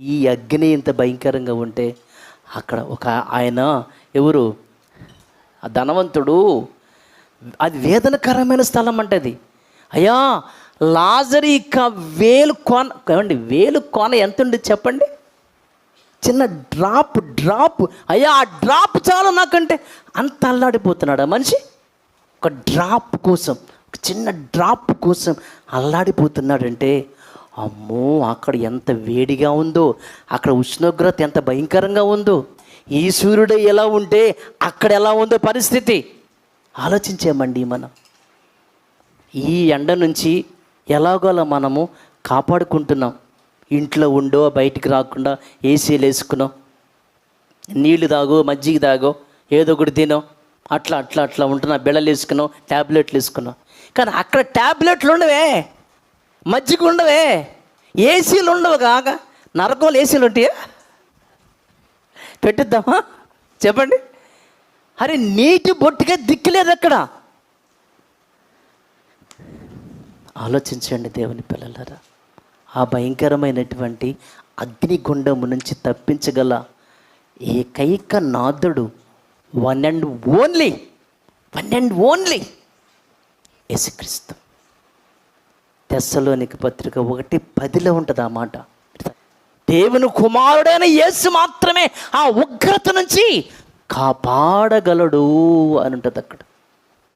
ఈ అగ్ని ఇంత భయంకరంగా ఉంటే అక్కడ ఒక ఆయన ఎవరు? ఆ ధనవంతుడు. అది వేదనకరమైన స్థలం అంటది అయ్యా లాజరీ ఇక వేలు కోన ఏమండి వేలు కోన ఎంత ఉంది చెప్పండి? చిన్న డ్రాప్ డ్రాప్. అయ్యా ఆ డ్రాప్ చాలు నాకంటే. అంత అల్లాడిపోతున్నాడు ఆ మనిషి? ఒక డ్రాప్ కోసం ఒక చిన్న డ్రాప్ కోసం అల్లాడిపోతున్నాడంటే అమ్మో అక్కడ ఎంత వేడిగా ఉందో అక్కడ ఉష్ణోగ్రత ఎంత భయంకరంగా ఉందో ఈ సూర్యుడు ఎలా ఉంటే అక్కడ ఎలా ఉందో పరిస్థితి. ఆలోచించామండి మనం. ఈ ఎండ నుంచి ఎలాగోలా మనము కాపాడుకుంటున్నాం. ఇంట్లో ఉండో బయటికి రాకుండా ఏసీలు వేసుకున్నాం నీళ్ళు తాగో మజ్జిగ తాగో ఏదో ఒకటి తినో అట్లా అట్లా అట్లా ఉంటున్నా. బిళ్ళలు వేసుకున్నాం ట్యాబ్లెట్లు వేసుకున్నాం. కానీ అక్కడ ట్యాబ్లెట్లు ఉండవే. మజ్జిగ ఉండవే ఏసీలు ఉండవు కాక నరకంలో ఏసీలు ఉంటాయా? పెట్టిద్దామా? చెప్పండి. అరే నీటి బొట్టుగా దిక్కులేదు అక్కడ. ఆలోచించండి దేవుని పిల్లలరా. ఆ భయంకరమైనటువంటి అగ్నిగుండము నుంచి తప్పించగల ఏకైక నాథుడు one and only one and only Yesukristu. తెస్సలోనికి పత్రిక ఒకటి పదిలో ఉంటుంది ఆ మాట. దేవుని కుమారుడైన యేసు మాత్రమే ఆ ఉగ్రత నుంచి కాపాడగలడు అని ఉంటుంది అక్కడ.